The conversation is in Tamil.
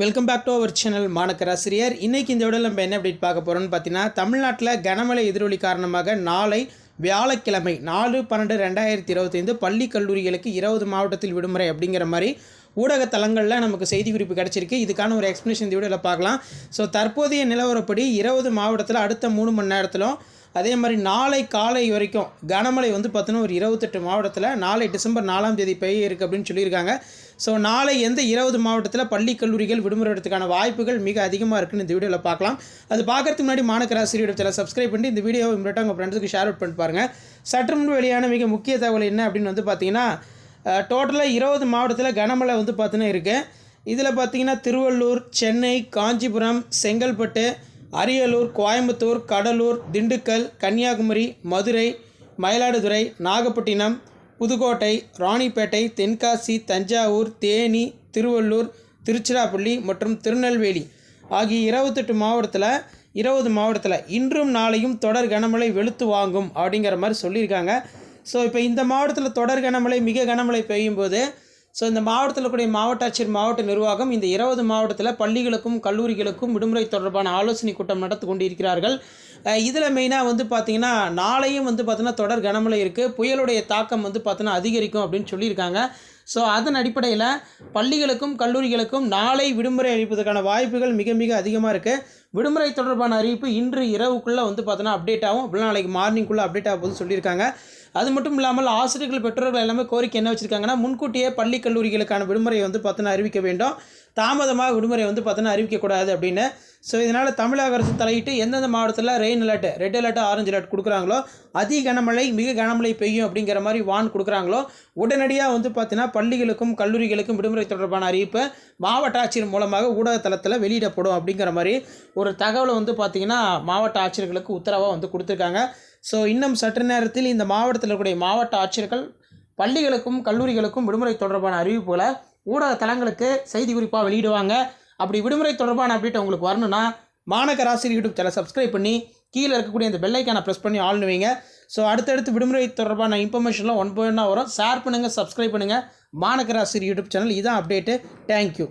Welcome back to our channel மாணக்கராசிரியர் இன்றைக்கி இந்த விட நம்ம என்ன அப்படி பார்க்க போகிறோம்னு பார்த்தீங்கன்னா தமிழ்நாட்டில் கனமழை எதிரொலி காரணமாக நாளை வியாழக்கிழமை நாலு பன்னெண்டு ரெண்டாயிரத்தி இருபத்தைந்து பள்ளி கல்லூரிகளுக்கு இருபது மாவட்டத்தில் விடுமுறை அப்படிங்கிற மாதிரி ஊடக தளங்களில் நமக்கு செய்தி குறிப்பு கிடச்சிருக்கு. இதுக்கான ஒரு எக்ஸ்ப்ளனேஷன் இந்த வீடியோவில் பார்க்கலாம். ஸோ தற்போதைய நிலவரப்படி இருபது மாவட்டத்தில் அடுத்த மூணு மணி நேரத்திலும் அதே மாதிரி நாளை காலை வரைக்கும் கனமழை வந்து பார்த்தீங்கன்னா ஒரு இருபத்தெட்டு மாவட்டத்தில் நாளை டிசம்பர் நாலாம் தேதி பெய்ய இருக்குது அப்படின்னு சொல்லியிருக்காங்க. ஸோ நாளை எந்த இருபது மாவட்டத்தில் பள்ளி கல்லூரிகள் விடுமுறை எடுத்துக்கான வாய்ப்புகள் மிக அதிகமாக இருக்குன்னு இந்த வீடியோவில் பார்க்கலாம். அது பார்க்கறதுக்கு முன்னாடி மாணக்கராசிரியர் சேனல் சப்ஸ்கிரைப் பண்ணி இந்த வீடியோவை இம்மிட்ட உங்கள் ஃப்ரெண்ட்ஸுக்கு ஷேர் அவுட் பண்ணி பாருங்கள் சற்று முன்பு வெளியான மிக முக்கிய தகவல் என்ன அப்படின்னு வந்து பார்த்தீங்கன்னா டோட்டலாக இருபது மாவட்டத்தில் கனமழை வந்து பார்த்தீங்கன்னா இருக்குது இதில் பார்த்தீங்கன்னா திருவள்ளூர் சென்னை காஞ்சிபுரம் செங்கல்பட்டு அரியலூர் கோயம்புத்தூர் கடலூர் திண்டுக்கல் கன்னியாகுமரி மதுரை மயிலாடுதுறை நாகப்பட்டினம் புதுக்கோட்டை ராணிப்பேட்டை தென்காசி தஞ்சாவூர் தேனி திருவள்ளூர் திருச்சிராப்பள்ளி மற்றும் திருநெல்வேலி ஆகிய இருபத்தெட்டு மாவட்டத்தில் இருபது மாவட்டத்தில் இன்றும் நாளையும் தொடர் கனமழை வெளுத்து வாங்கும் அப்படிங்கிற மாதிரி சொல்லியிருக்காங்க. ஸோ இப்போ இந்த மாவட்டத்தில் தொடர் கனமழை மிக கனமழை பெய்யும் போது ஸோ இந்த மாவட்டத்தில் கூடிய மாவட்ட ஆட்சியர் மாவட்ட நிர்வாகம் இந்த இருபது மாவட்டத்தில் பள்ளிகளுக்கும் கல்லூரிகளுக்கும் விடுமுறை தொடர்பான ஆலோசனை கூட்டம் நடத்தி கொண்டிருக்கிறார்கள். இதில் மெயினாக வந்து பார்த்திங்கன்னா நாளையும் வந்து பார்த்திங்கன்னா தொடர் கனமழை இருக்குது புயலுடைய தாக்கம் வந்து பார்த்திங்கன்னா அதிகரிக்கும் அப்படின்னு சொல்லியிருக்காங்க. ஸோ அதன் அடிப்படையில் பள்ளிகளுக்கும் கல்லூரிகளுக்கும் நாளை விடுமுறை அளிப்பதற்கான வாய்ப்புகள் மிக மிக அதிகமாக இருக்குது விடுமுறை தொடர்பான அறிவிப்பு இன்று இரவுக்குள்ளே வந்து பார்த்தோன்னா அப்டேட் ஆகும். அப்படின்னா நாளைக்கு மார்னிங்குள்ளே அப்டேட் ஆகும் போது சொல்லியிருக்காங்க. அது மட்டும் இல்லாமல் ஆசிரியர்கள் பெற்றோர்கள் எல்லாமே கோரிக்கை என்ன வச்சுருக்காங்கன்னா முன்கூட்டியே பள்ளி கல்லூரிகளுக்கான விடுமுறையை வந்து பார்த்தோன்னா அறிவிக்க வேண்டும். தாமதமாக விடுமுறை வந்து பார்த்தோன்னா அறிவிக்கக்கூடாது அப்படின்னு. ஸோ இதனால் தமிழக அரசு தலையிட்டு எந்தெந்த மாவட்டத்தில் rain alert red alert orange alert கொடுக்குறாங்களோ அதி கனமழை மிக கனமழை பெய்யும் அப்படிங்கிற மாதிரி வான் கொடுக்குறாங்களோ உடனடியாக வந்து பார்த்தீங்கன்னா பள்ளிகளுக்கும் கல்லூரிகளுக்கும் விடுமுறை தொடர்பான அறிவிப்பை மாவட்ட ஆட்சியர் மூலமாக ஊடகத்தளத்தில் வெளியிடப்படும் அப்படிங்கிற மாதிரி ஒரு தகவலை வந்து பார்த்திங்கன்னா மாவட்ட ஆட்சியர்களுக்கு உத்தரவாக வந்து கொடுத்துருக்காங்க. ஸோ இன்னும் சற்று நேரத்தில் இந்த மாவட்டத்தில் இருக்கக்கூடிய மாவட்ட ஆட்சியர்கள் பள்ளிகளுக்கும் கல்லூரிகளுக்கும் விடுமுறை தொடர்பான அறிவிப்புகளை ஊடக தளங்களுக்கு செய்தி குறிப்பாக வெளியிடுவாங்க. அப்படி விடுமுறை தொடர்பான அப்டேட் உங்களுக்கு வரணும்னா மாநகர ஆசிரியர் யூடியூப் சேனல் சப்ஸ்கிரைப் பண்ணி கீழே இருக்கக்கூடிய இந்த பெல்லைக்கான ப்ரெஸ் பண்ணி ஆள்னு ஸோ அடுத்தடுத்து விடுமுறை தொடர்பான இன்ஃபர்மேஷன்லாம் ஒன் பாயிண்டாக வரும். ஷேர் பண்ணுங்கள் சப்ஸ்கிரைப் பண்ணுங்கள் மாநகராசிரியர் யூடியூப் சேனல் இதான் அப்டேட்டு தேங்க்யூ